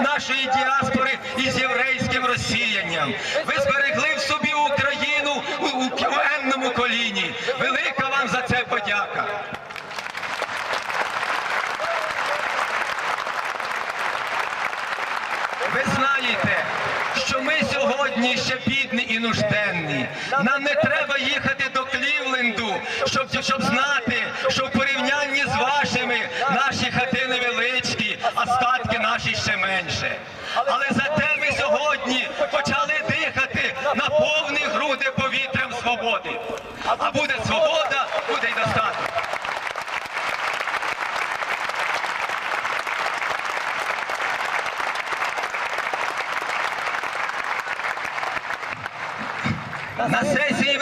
нашої діаспори із єврейським розсіянням. Ви зберегли в собі Україну у, у, у енному коліні. Велика вам за це подяка. Ви знаєте, що ми сьогодні ще бідні і нужденні. Нам не треба їхати до Клівленду, щоб, щоб знати, що в порівнянні з вашими наші хати наші ще менше. Але зате ми сьогодні почали дихати на повні груди повітрям свободи. А буде свобода, буде й достаток. На сесії